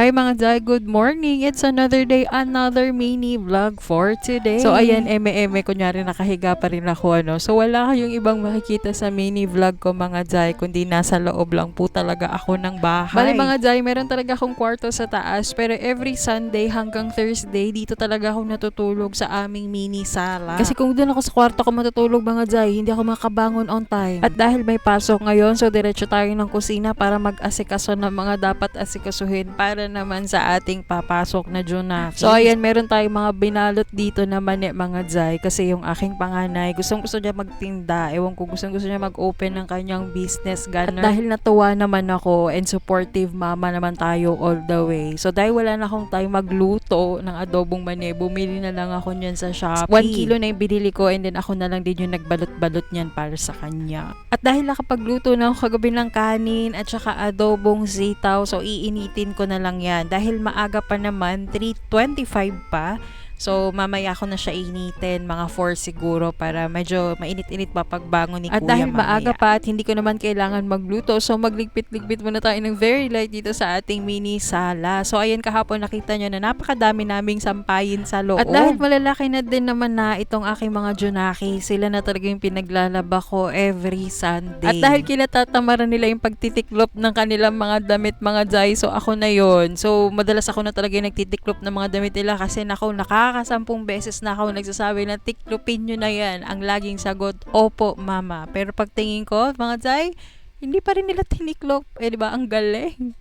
Hi mga Jai, good morning. It's another day, another mini vlog for today. So ayan, eme-eme, kunyari nakahiga pa rin ako, ano. So wala kayong ibang makikita sa mini vlog ko mga Jai, kundi nasa loob lang po talaga ako ng bahay. Bali mga Jai, meron talaga akong kwarto sa taas, pero every Sunday hanggang Thursday, dito talaga ako natutulog sa aming mini sala. Kasi kung doon ako sa kwarto ko matutulog mga Jai, hindi ako makabangon on time. At dahil may pasok ngayon, so diretso tayo ng kusina para mag-asikaso ng mga dapat asikasuhin para naman sa ating papasok na Junaki. So ayan, meron tayong mga binalot dito naman eh, mga Jai kasi yung aking panganay, gustong gusto niya magtinda. Ewan ko, gustong gusto niya mag-open ng kanyang business. Ganun. At dahil natuwa naman ako and supportive mama naman tayo all the way. So dahil wala na akong time magluto ng adobong mani, bumili na lang ako niyan sa Shopee. 1 kilo na yung binili ko and then ako na lang din yung nagbalot-balot niyan para sa kanya. At dahil nakapagluto na ako kagabi ng kanin at saka adobong sitaw, so iinitin ko na lang yan. Dahil maaga pa naman, 3.25 pa. So, mamaya ko na siya initin, mga 4 siguro, para medyo mainit-init pa pagbangon ni At Kuya dahil mamaya. maaga pa at hindi ko naman kailangan magluto, so magligpit-ligpit muna tayo ng very light dito sa ating mini sala. So, ayan kahapon nakita nyo na napakadami naming sampayin sa loob. At dahil malalaki na din naman na itong aking mga Junaki, sila na talaga yung pinaglalaba ko every Sunday. At dahil kinatatamaran nila yung pagtitiklop ng kanilang mga damit, mga Jai, so ako na yon So, madalas ako na talaga yung nagtitiklop ng mga damit nila kasi nako, nakakasampung beses na ako nagsasabi na tiklopin nyo na yan. Ang laging sagot, opo, mama. Pero pagtingin ko, mga Jai, hindi pa rin nila tiniklop. Eh, di ba? Ang galing.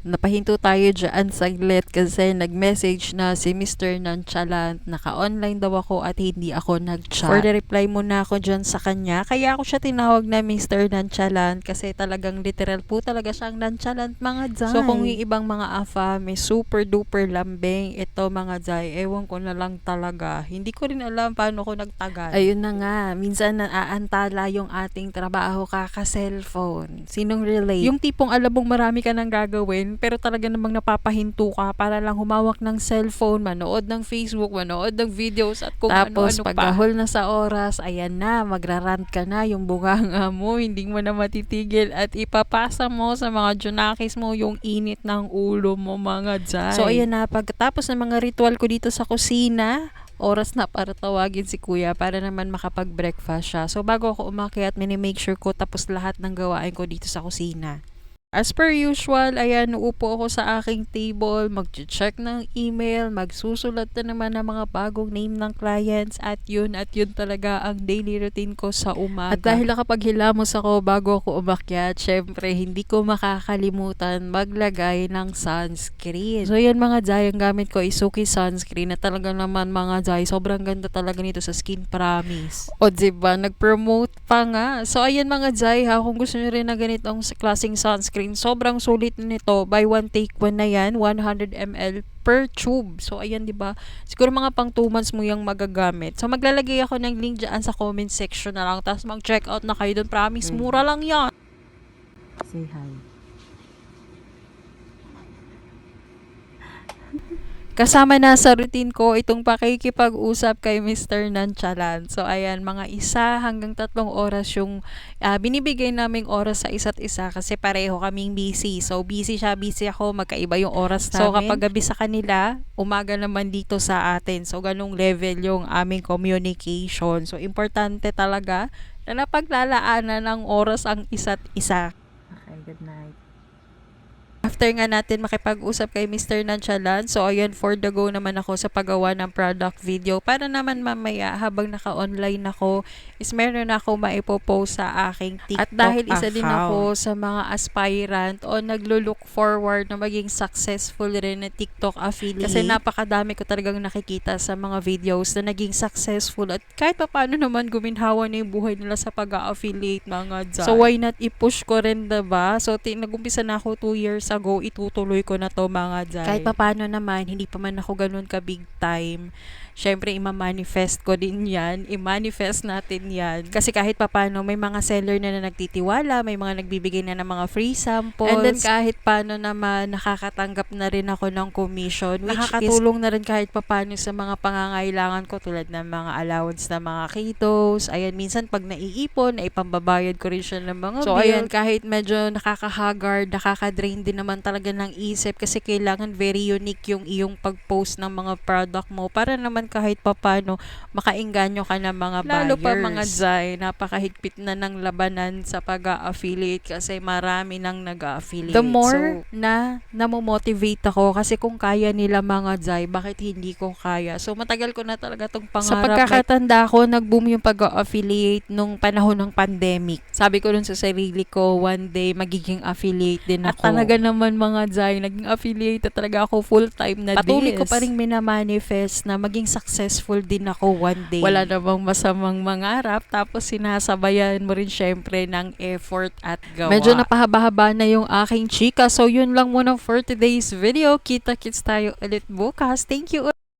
Napahinto tayo dyan saglit kasi nag-message na si Mr. Nonchalant. Naka-online daw ako at hindi ako nag-chat. For the reply muna ako dyan sa kanya. Kaya ako siya tinawag na Mr. Nonchalant kasi talagang literal po talaga siyang nonchalant mga Jai. So kung yung ibang mga afa may super duper lambing, ito mga Jai, ewan ko na lang talaga. Hindi ko rin alam paano ko nagtagal. Ayun na nga, minsan naaantala yung ating trabaho kaka-cellphone. Sinong relate? Yung tipong alam mong marami ka nang gagawin, pero talaga namang napapahinto ka para lang humawak ng cellphone, manood ng Facebook, manood ng videos at kung Tapos, ano-ano pa. Tapos na sa oras, ayan na, magrarant ka na yung bunganga mo, hindi mo na matitigil at ipapasa mo sa mga junakis mo yung init ng ulo mo mga dyan. So ayan na, pagkatapos ng mga ritual ko dito sa kusina, oras na para tawagin si kuya para naman makapag-breakfast siya. So bago ako umakyat, mini-make sure ko tapos lahat ng gawain ko dito sa kusina. As per usual, ayan, uupo ako sa aking table, mag-check ng email, magsusulat na naman ng mga bagong name ng clients at yun, at yun talaga ang daily routine ko sa umaga. At dahil nakapaghilamos ako bago ako umakyat, syempre, hindi ko makakalimutan maglagay ng sunscreen. So yun mga Jai, ang gamit ko is Suki sunscreen na talaga naman mga Jai, sobrang ganda talaga nito sa Skin Promise. O diba, nag-promote pa nga. So ayan mga Jai ha, kung gusto nyo rin na ganitong klaseng sunscreen, sobrang sulit nito. Buy one take one na yan, 100 ml per tube. So ayan 'di ba? Siguro mga pang 2 months mo yung magagamit. So maglalagay ako ng link diyan sa comment section na lang tapos mag-check out na kayo doon. Promise, mura lang 'yan. Say hi. Kasama na sa routine ko itong pakikipag-usap kay Mr. Nonchalant. So ayan, mga isa hanggang tatlong oras yung ah, binibigay naming oras sa isa't isa kasi pareho kaming busy. So busy siya, busy ako, magkaiba yung oras namin. So kapag gabi sa kanila, umaga naman dito sa atin. So ganung level yung aming communication. So importante talaga na napaglalaanan ng oras ang isa't isa. Okay, good night. After nga natin makipag-usap kay Mr. Nonchalant, so ayun, for the go naman ako sa paggawa ng product video. Para naman mamaya, habang naka-online ako, is meron ako maipopost sa aking TikTok At dahil isa din ako sa mga aspirant o naglo-look forward na maging successful rin na TikTok affiliate. Kasi napakadami ko talagang nakikita sa mga videos na naging successful at kahit pa paano naman guminhawa na yung buhay nila sa pag-affiliate mga dyan. So why not i-push ko rin, diba? So nag-umpisa na ako 2 years ago, itutuloy ko na to mga dyan. Kahit pa paano naman, hindi pa man ako ganun ka big time. Syempre, ima-manifest ko din yan. I-manifest natin yan. Kasi kahit papano, may mga seller na, na nagtitiwala, may mga nagbibigay na ng mga free samples. And then kahit paano naman, nakakatanggap na rin ako ng commission. Which Nakakatulong na rin kahit papano sa mga pangangailangan ko tulad ng mga allowance na mga kitos. Ayan, minsan pag naiipon, ay pambabayad ko rin siya ng mga So, bills. ayan, kahit medyo nakaka-haggard, nakaka-drain din naman lang talaga ng isip kasi kailangan very unique yung iyong pag-post ng mga product mo para naman kahit papano makainganyo ka ng mga buyers. Lalo pa mga Zai, napakahigpit na ng labanan sa pag-affiliate kasi marami nang nag-affiliate. The more na namomotivate ako kasi kung kaya nila mga Zai, bakit hindi ko kaya? So matagal ko na talaga tong pangarap. Sa pagkakatanda ko, nag-boom yung pag-affiliate nung panahon ng pandemic. Sabi ko dun sa sarili ko, one day magiging affiliate din ako. At talaga naman mga Zai, naging affiliate na talaga ako full-time na Patuloy ko pa rin minamanifest na maging successful din ako one day. Wala namang masamang mangarap, tapos sinasabayan mo rin syempre ng effort at gawa. Medyo napahaba-haba na yung aking chika, so yun lang muna for today's video. Kita-kits tayo ulit bukas. Thank you